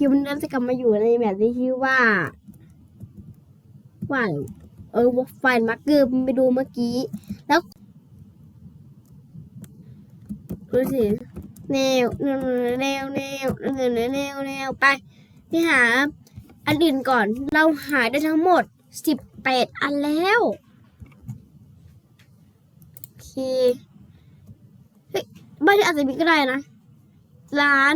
คิวนั้นจะกลับมาอยู่ในแบบที่ชื่อว่า ว่าเออไฟล์มาร์กเกอร์ไปดูเมื่อกี้ แล้วดูสิแนวแนวแนวแนวแนวแนวแนวไปที่หา อันอื่นก่อนเราหายได้ทั้งหมดสิบแปดอันแล้วโอเคเฮ้ยบ้านที่อาจจะมีก็ได้นะ ร้าน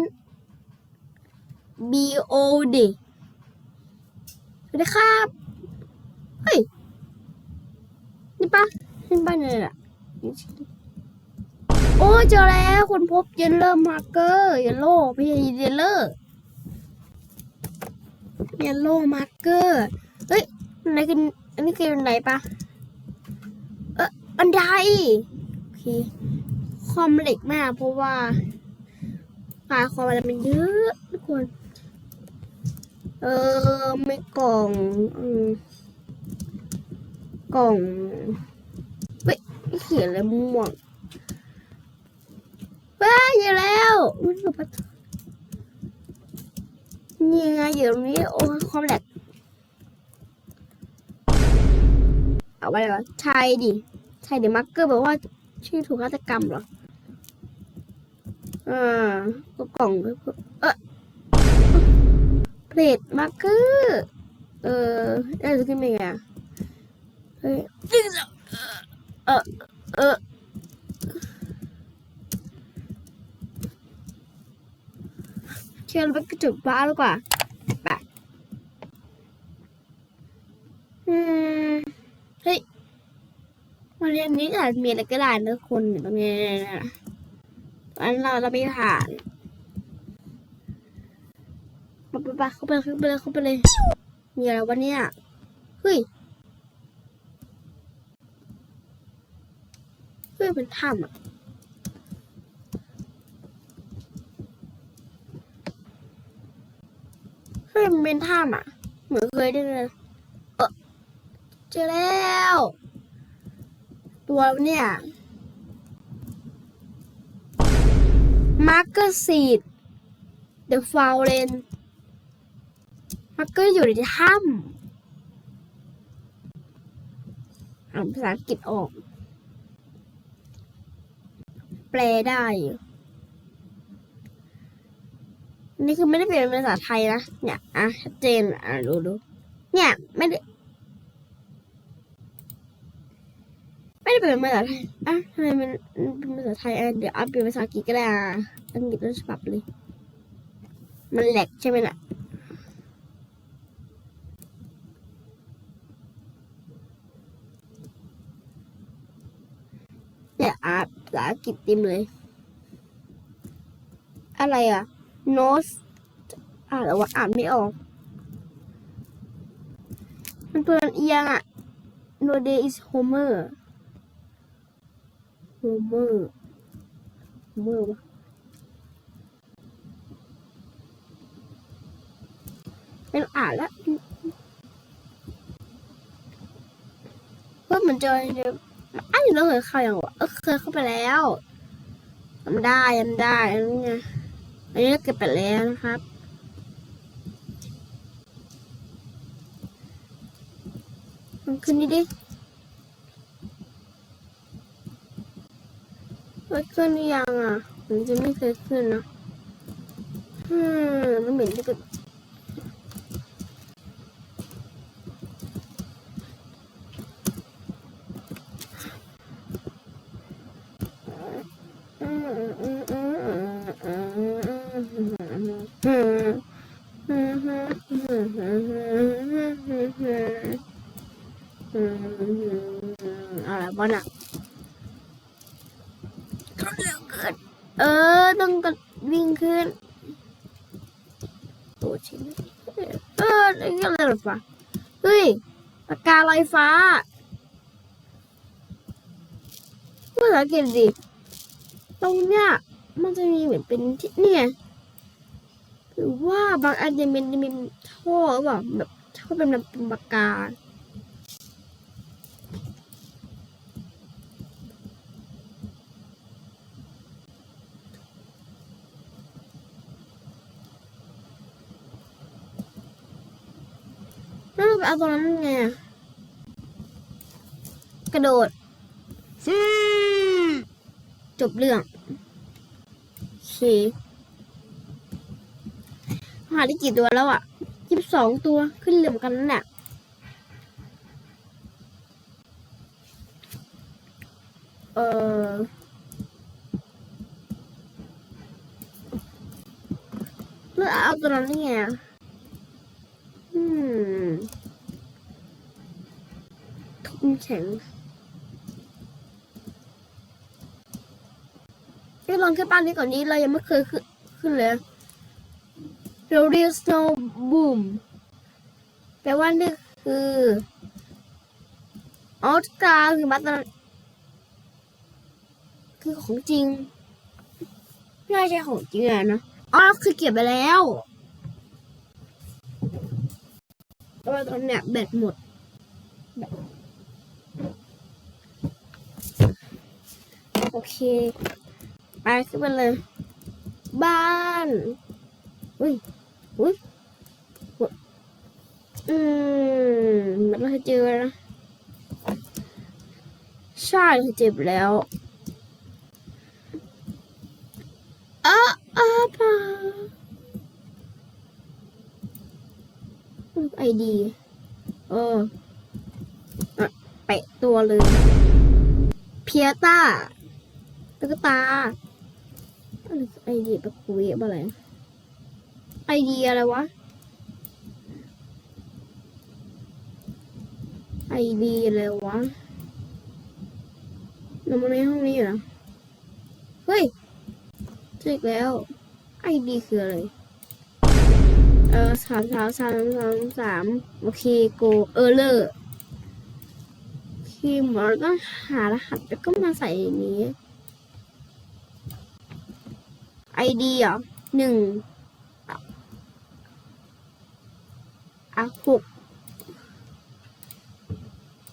B O D สวัสดีครับ เฮ้ย นี่ปะนี่บ้านอะไรอะโอ้เจอแล้วคนพบเยลเลอร์มาร์เกอร์เยลโล่ไม่ใช่เยลเลอร์เยลโล่มาร์เกอร์เฮ้ยอะไรกันอันนี้คือบันไดปะเออบันไดโอเคคอมเหล็กมากเพราะว่าปลาคอมอะไรมันเยอะทุกคน เออไม่กล่องกล่องเฮ้ยเขียนอะไรม่วงว้าอยู่แล้วมันอยู่ประตูนี่ไงอยู่ตรงนี้โอ้ความแหลกเอาไปแล้วใช่ดิใช่ดิมาร์กเกอร์บอกว่าชื่อถูกฆาตกรรมเหรออ่าก็กล่องเออ เพลทมาร์กเกอร์เออได้จะขึ้นไปไงอะเฮ้ยเออเออเชื่อเราไปกระจุกบ้าดีกว่าไปอืมเฮ้ยวันนี้อันนี้อาจจะมีอะไรก็ได้นะคนอยู่ตรงนี้นะอันเราเราไม่ผ่านไปไปเข้าไปเข้าไปเลยเข้าไปเลยมีอะไรวะเนี่ยเฮ้ยเฮ้ยเป็นถ้ำอะเฮ้ยมันเป็นถ้ำอะ เหมือนเคยได้เลยเออเจอแล้ว ตัวเนี่ยมาร์เกอร์ซีดเดอะฟาวเลน มาร์เกอร์อยู่ในถ้ำอ่านภาษาอังกฤษออก แปลได้อยู่นี่คือไม่ได้เปลี่ยนเป็นภาษาไทยนะ เนี่ย อะชัดเจน อะดูดูเนี่ย ไม่ได้ ไม่ได้เปลี่ยนเป็นภาษาไทย อะทำไมมันเป็นภาษาไทยอะเดี๋ยวอัพเป็นภาษาอังกฤษก็ได้อะอังกฤษต้นฉบับเลย มันแหลกใช่ไหมล่ะ เนี่ยอะภาษา อังกฤษเต็มเลย อะไรอะ nose อ่านแล้วว่าอ่านไม่ออก มันตัวเอียงอะ no day is Homer Homer Homer วะเป็นอ่านแล้วเพื่อมันเจอเจออันนี้เราเคยเข้าอย่าง วะเคยเข้าไปแล้วจำได้จำได้อันนี้ไงอันนี้เก็บไปแล้วนะครับมันขึ้นนี่ดิมันขึ้นยังอะ มันจะไม่เคยขึ้นนะ อืม มันเหม็นที่สุด เออนี่ก็เลยฟ้าเฮ้ยปากกาลอยฟ้าเมื่อสังเกตดิตรงเนี้ยมันจะมีเหมือนเป็นที่เนี่ยหรือว่าบางอันจะเป็นจะเป็นท่อหรือเปล่าแบบท่อเป็นแบบเป็นปากกา ไปเอาตรงนั้นไงกระโดดจบเรื่องโอเคหาได้กี่ตัวแล้วอะยี่สิบสองตัวขึ้นเหลือมกันนั่นแหละเออแล้วเอาตัวนั้นไงอืม ทุ่มแข็งเอ้ยลองขึ้นป้านนี้ก่อนนี้เรายังไม่เคยขึ้นขึ้นเลย r o d i o Snow Boom แปลว่านี่คือออสการ์คือมาตรคือของจริงไม่น่าใช่ของจริงอะนะอ๋อคือเก็บไปแล้วแต่ว่าตอนเนี้ยแบตหมดแบต โอเค ไปขึ้นไปเลย บ้านอุ้ยอุ้ยอืมมันเคยเจอนะใช่เจ็บแล้วอ้าอ้าปาไอดีเอออะแปะตัวเลย เพียต้า ตุ๊กตาไอเดีแบบคุยอะไรไอเดียอะไรวะไอเดียอะไรวะเรามาในห้องนี้เหรอเฮ้ยเจออีกแล้วไอดีคืออะไรเออสามสามสามสามสามโอเคโกเออเลอร์คเหมือนเราต้องหารหัสแล้วก็มาใส่ในนี้ ดีเหรอหนึ่งอะหก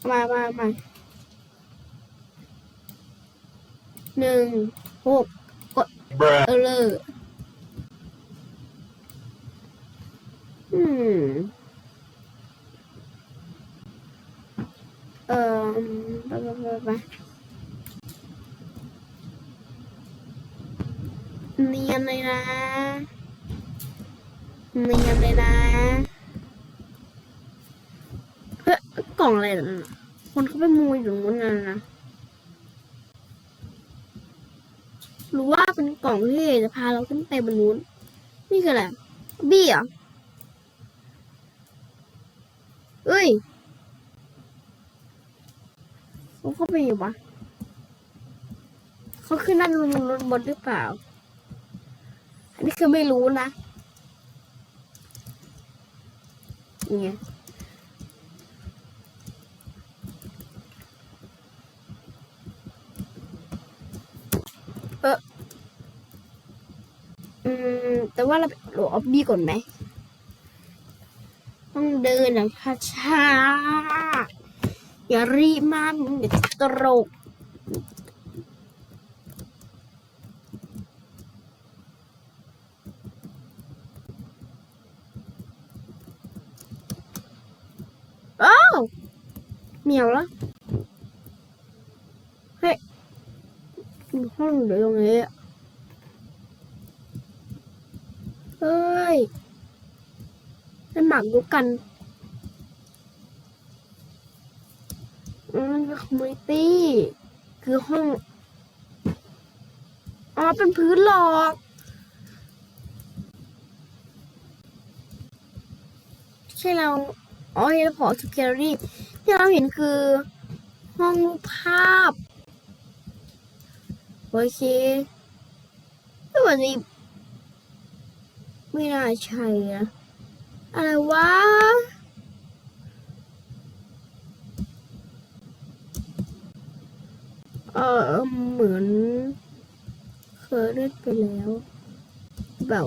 มามามาหนึ่งหกกดเออเลยอืมเออไปไปไปไป เนียนเลยนะเนียนเลยนะเฮ้ยกล่องอะไรนั่นน่ะคนเขาไปมูอยู่นู้นนะนะหรือว่าเป็นกล่องที่จะพาเราขึ้นไปบนนู้น นี่คืออะไรบี้เหรอเอ้ยเขาเข้าไปอยู่ปะเขาขึ้นนั่นบนบนหรือเปล่า อันนี้คือไม่รู้นะเนี่ไงอืม แต่ว่าเราไปโหลออบบี้ก่อนไหม ต้องเดินอย่างช้าๆอย่ารีบมากเดี๋ยวจะตรกอ้าว เหมียวแล้วเฮ้ยห้องเดี๋ยวตรงนี้อะเฮ้ยเป็นหมากรุกกันอืมเป็นคอมมูนิตี้คือห้อง อ๋อ เป็นพื้นหลอกใช่เรา อ๋อเฮลพอร์ตแกลลี่ ที่เราเห็นคือ ห้องรูปภาพ โอเคไม่ว่าจะไม่น่าใช่นะอะไรวะเออเหมือน เคยเล่นไปแล้วเปล่า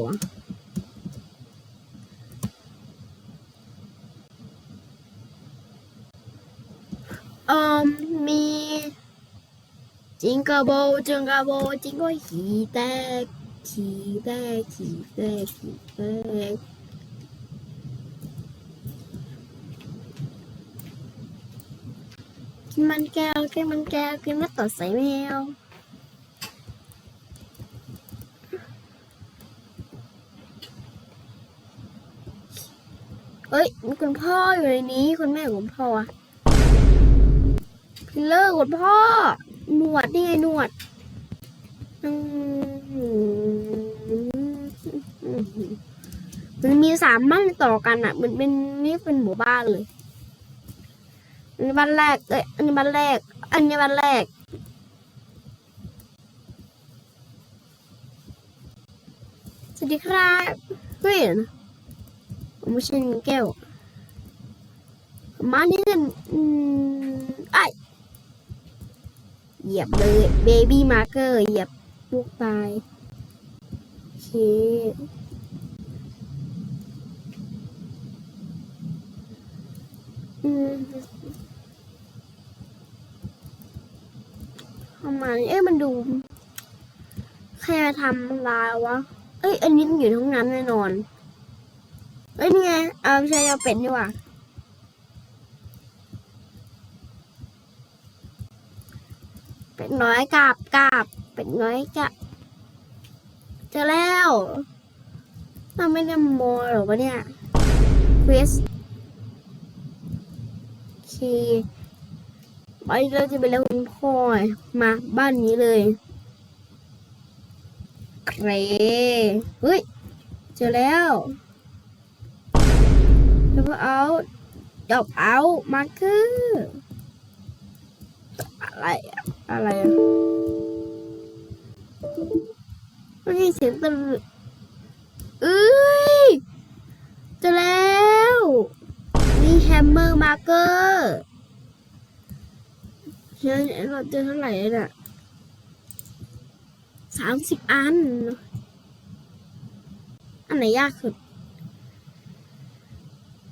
ออมีจิงกะโบจิงกะโบจิงก็หีแตกขี่แตกขี่แตกขี่แตกกินมันแก้วกินมันแก้วกินมันต่อใส่แมวเฮ้ยมีคุณพ่ออยู่ในนี้ คุณแม่ของพ่ออะ พิลเลอร์คุณพ่อ หนวดนี่ไงหนวดมันมีสามบ้านต่อกันอะ มันเป็นนี่เป็นหมู่บ้านเลยอันนี้บ้านแรกเอ้ยอันนี้บ้านแรก อันนี้บ้านแรกสวัสดีครับเฮ้ยผมไม่ใช่แก้วมานี่กันอืมไอ เหยียบเลยเบบี้มาร์เกอร์เหยียบลูกตายเคอืมทำไมเอ้ยมันดูใครมาทำลายวะ เอ้ย อันนี้มันอยู่ทั้งนั้นแน่นอน เอ้ยนี่ไง เอาใช่เอาเป็ดดีกว่า เป็ดน้อยกราบกราบเป็ดน้อยจะจอแล้วเราไม่ได้โมยหรอวะเนี่ยควิสโอเคไปเราจะไปเล่นคุณพ่อมาบ้านนี้เลยเครเฮ้ย เจอแล้วแล้วเอาดอกเอามาคเกออะไร อะไรอะไมันมีเสียงตะลึเอ้ยเจอแล้วมีแฮมเมอร์มาร์เกอร์เฮ้ยเราเจอเท่าไหร่น่ะสามสิบอัน อันไหนยากสุด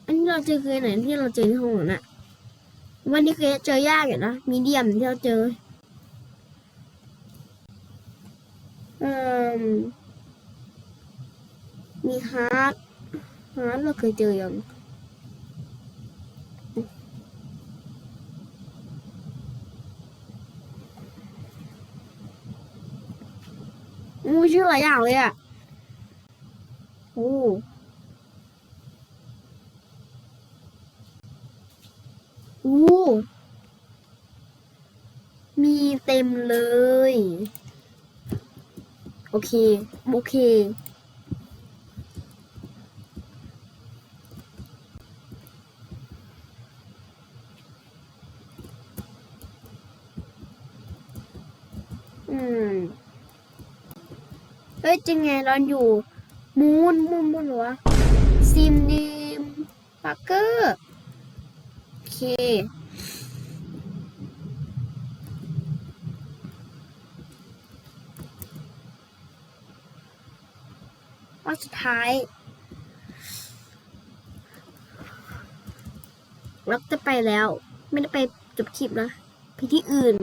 อันนี้เราเจอเคยไหนที่เราเจอที่ห้องน่ะ วันนี้เคยเจอยากอยู่นะ มีเดียมที่เราเจอ เอ่มมีฮาร์ดฮาร์ดเราเคยเจอยังมูชื่อหลายอย่างเลยอะ โอ้โอ้มีเต็มเลย โอเค โอเค อืม เฮ้ยจริงไงเราอยู่ มูนมูนมูนหรอซิมดีมปักเกอร์ โอเค ว่าสุด ท้ายเราจะไปแล้ว ไม่ได้ไปจบคลิปนะไปที่อื่น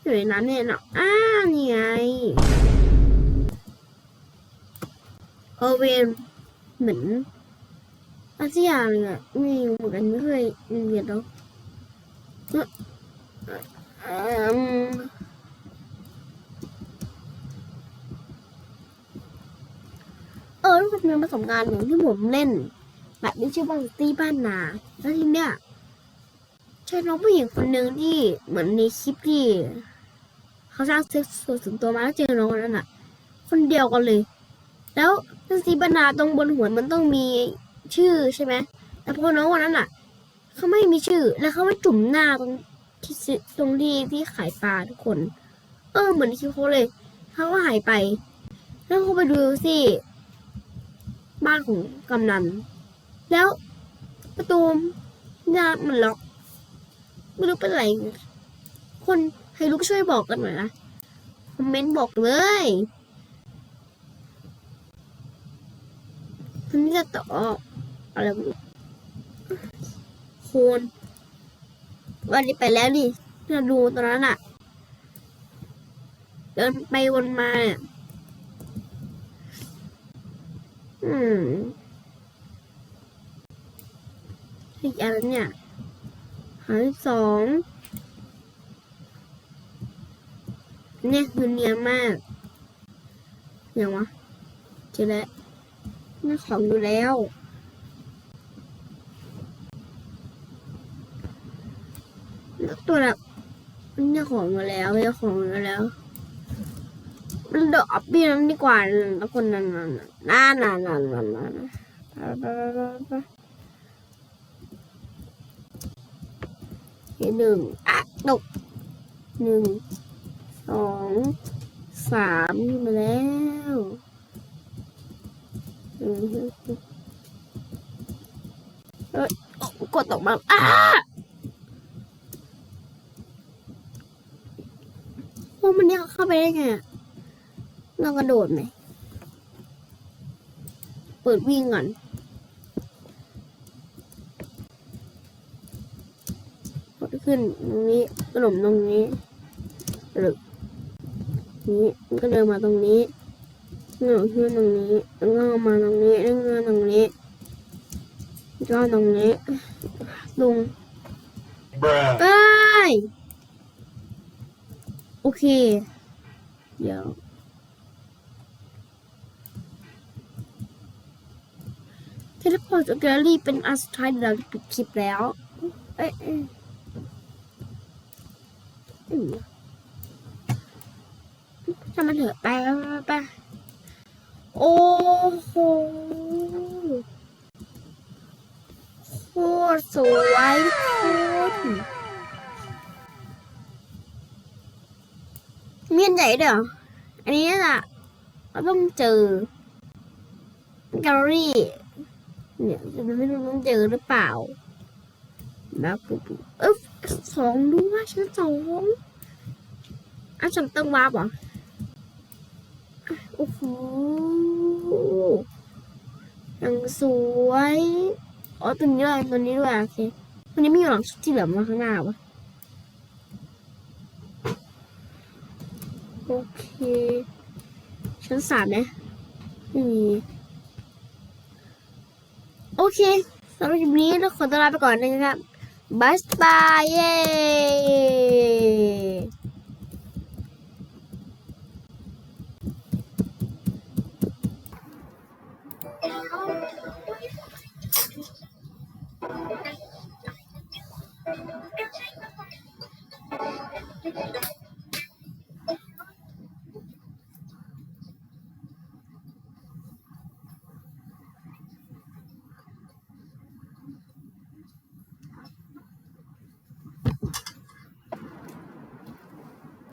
อยู่ในนั้นเนี่ยเนาะอ้านี่ไงเอเวนเหมือนอาเซียนเลยอะไม่เหมือนกันไม่เคยเรียนแล้วเอ่อมเออมันเป็นประสบการณ์หนึ่งที่ผมเล่น แบบนี้ชื่อว่าตีบ้านนาแล้วทีเนี้ยใช่น้องผู้หญิงคนหนึ่งที่เหมือนในคลิปที่เขาสร้างเซ็กซ์ส่วนถึงตัวมาแล้วเจอน้องคนนั้นอะ คนเดียวกันเลย แล้วนังสีบรรณาตรงบนหัวมันต้องมีชื่อใช่ไหมแต่พอน้องวันนั้นอะเขาไม่มีชื่อ แล้วเขาไม่จุ่มหน้าตรงที่ตรงที่ที่ขายปลาทุกคน เออเหมือนคิวเขาเลยเขาก็หายไป แล้วเขาไปดูสิ บ้านของกำนัน แล้วประตูหน้ามันล็อก ไม่รู้เป็นไร คนให้ลูกช่วยบอกกันหน่อยนะคอมเมนต์บอกเลยอันนี้จะต่ออะไรไม่รู้โคนวันนี้ไปแล้วนี่เราดูตอนนั้นอะเดินไปวนมาเนี่ย อืมอีกอันเนี่ยหารสองเนี่ยมันเนียนมากอย่างวะเจอแล้วนี่ของอยู่แล้วแล้วตัวแบบเนี่ยของอยู่แล้วเนี่ยของอยู่แล้ว มันเดอกบี้นั้นดีกว่าแล้วคนนั้นนั่นนั่นนั่นนั่นนั่นนั่นไปไปไปไปไปหนึ่งอะตกหนึ่งสองสามมาแล้วเอ้ยกดตกมาอ้าพวกมันเนี่ยเข้าไปได้ไงอะ เรากระโดดไหม เปิดวิ่งก่อนกดขึ้นตรงนี้ขนมตรงนี้หรือนี้มันก็เดินมาตรงนี้เงาขึ้นตรงนี้แล้วก็มาตรงนี้แล้วก็ตรงนี้แล้วก็ตรงนี้ลง Bruh. ไปโอเค เดี๋ยว เทเลพอร์ตจากแกลลอรี่เป็นอันสุดท้ายเดี๋ยวเราจะปิดคลิปแล้ว เอ้ยเอ้ยอืมช่างมันเถอะไปไปโอ้โหโคตรสวยทุกคนเมียนใหญ่เด้ออันนี้น่ะเราต้องเจอแกลเลอรี่ เนี่ยจะไม่รู้ต้องเจอหรือเปล่านะปุ๊บเอ๊ะสองด้วยชั้นสองอะฉันต้องวาบเหรออะโอ้โหยังสวยอ๋อตัวนี้ด้วยตัวนี้ด้วยโอเคตัวนี้ไม่อยู่หลังชุดที่เหลือมาข้างหน้าวะโอเคชั้นสามไหมไม่มี โอเคสำหรับคลิปนี้เราขอตัวลาไปก่อนนะครับบัสบายเย้